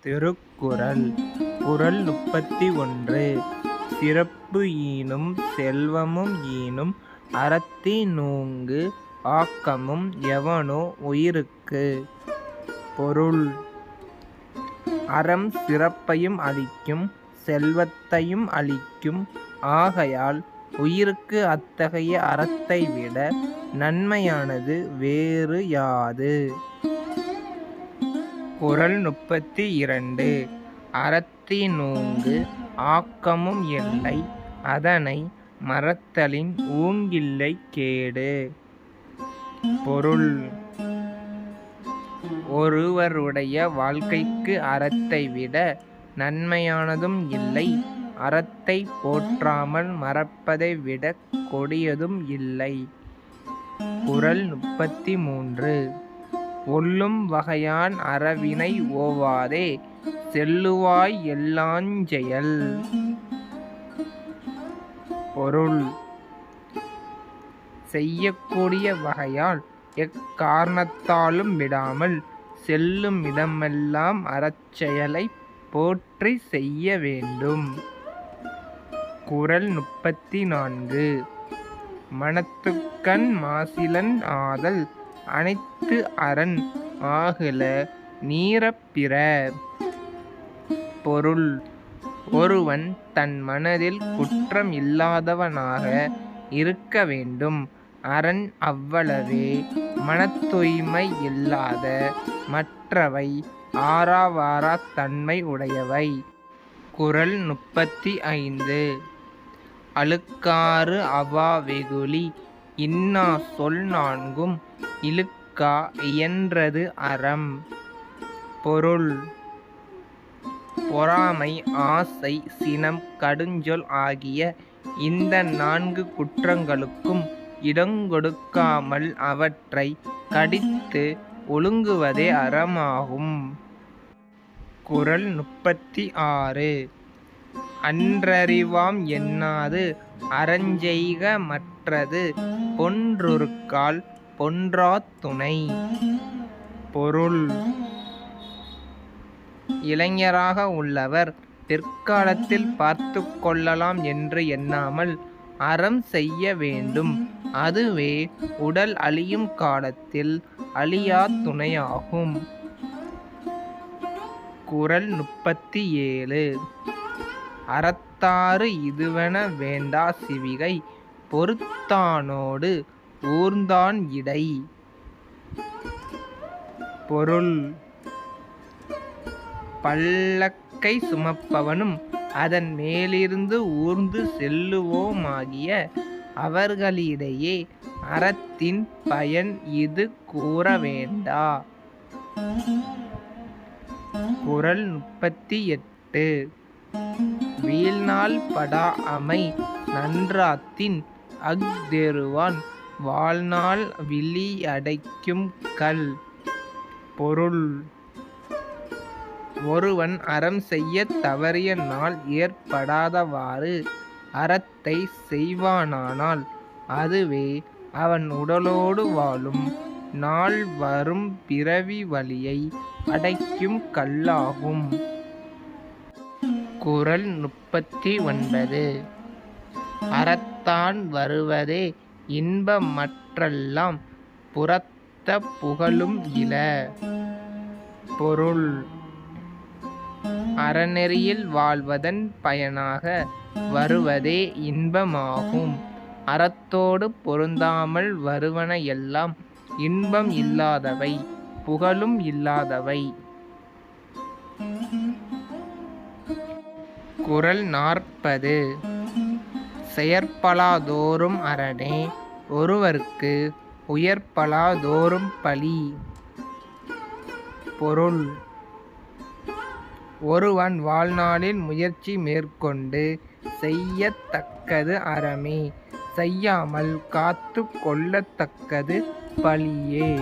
திருக்குறள். குறள் முப்பத்தி ஒன்று. சிறப்பு ஈனும் செல்வமும் ஈனும் அறத்தினூங்கு ஆக்கமும் எவனோ உயிருக்கு. பொருள். அறம் சிறப்பையும் அளிக்கும் செல்வத்தையும் அளிக்கும். ஆகையால் உயிருக்கு அத்தகைய அறத்தை விட நன்மையானது வேறு யாது? குரல் முப்பத்தி இரண்டு. அறத்தினூங்கு ஆக்கமும் இல்லை அதனை மறத்தலின் ஊங்கில்லை கேடு. பொருள். ஒருவருடைய வாழ்க்கைக்கு அறத்தை விட நன்மையானதும் இல்லை அறத்தை போற்றாமல் மறப்பதை விட கொடியதும் இல்லை. குரல் முப்பத்தி மூன்று. ஒல்லும் வகையான் அறவினை ஓவாதே செல்லுவாய் எல்லாஞ்செயல் பொருள் செய்யக்கூடிய வகையால் எக்காரணத்தாலும் விடாமல் செல்லும் இடமெல்லாம் அறச்செயலை போற்றி செய்ய வேண்டும். குரல் முப்பத்தி நான்கு. மனத்துக்கண் மாசிலன் ஆதல் அனைத்து அரண் ஆகல நீரப்பிற பொருள். ஒருவன் தன் மனதில் குற்றம் இல்லாதவனாக இருக்க வேண்டும். அரண் அவ்வளவே மனத்தூய்மை இல்லாத மற்றவை ஆறாவாரா தன்மை உடையவை. குரல் முப்பத்தி ஐந்து. அழுக்காறு அவா வெகுளி இன்னா சொல் நான்கும் இழுக்கா இயன்றது அறம். பொருள் பொறாமை ஆசை சினம் கடுஞ்சொல் ஆகிய இந்த நான்கு குற்றங்களுக்கும் இடங்கொடுக்காமல் அவற்றை கடித்து ஒழுங்குவதே அறமாகும். குரல் முப்பத்தி ஆறு. அன்றறிவாம் எண்ணாது அறஞ்செய்க மற்றது பொன்றொருக்கால் பொன்றா துணை. பொருள் இளைஞராக உள்ளவர் பிற்காலத்தில் பார்த்து கொள்ளலாம் என்று எண்ணாமல் அறம் செய்ய வேண்டும். அதுவே உடல் அழியும் காலத்தில் அழியா துணையாகும். குரல் முப்பத்தி ஏழு. அறத்தாறு இதுவென வேண்டா சிவிகை பொறுத்தானோடு ஊர்ந்தான் இடை. பொருள் பல்லக்கை சுமப்பவனும் அதன் மேலிருந்து ஊர்ந்து செல்லுவோமாகிய அவர்களிடையே அறத்தின் பயன் இது கூற வேண்டா. குரல் முப்பத்தி எட்டு. வீழ்நாள் படா அமை நன்றாத்தின் அக்தெருவான் வாழ்நாள் விழி அடைக்கும் கல் பொருள். ஒருவன் அறம் செய்ய தவறிய நாள் ஏற்படாதவாறு அறத்தை செய்வானானால் அதுவே அவன் உடலோடு வாழும். நாள் வரும் பிறவி வழியை அடைக்கும் கல்லாகும். குரல் முப்பத்தி ஒன்பது. அறத்தான் வருவதே இன்பமற்றெல்லாம் புறத்த புகழும் இல. பொருள். அறநெறியில் வாழ்வதன் பயனாக வருவதே இன்பமாகும். அறத்தோடு பொருந்தாமல் வருவன எல்லாம் இன்பம் இல்லாதவை புகழும் இல்லாதவை. குரல் நாற்பது. செயற்பலாதோறும் அரணே ஒருவர்க்கு உயர்பலாதோறும் பழி பொருள். ஒருவன் வாழ்நாளில் முயற்சி மேற்கொண்டு செய்யத்தக்கது அறமே செய்யாமல் காத்து கொள்ளத்தக்கது பழியே.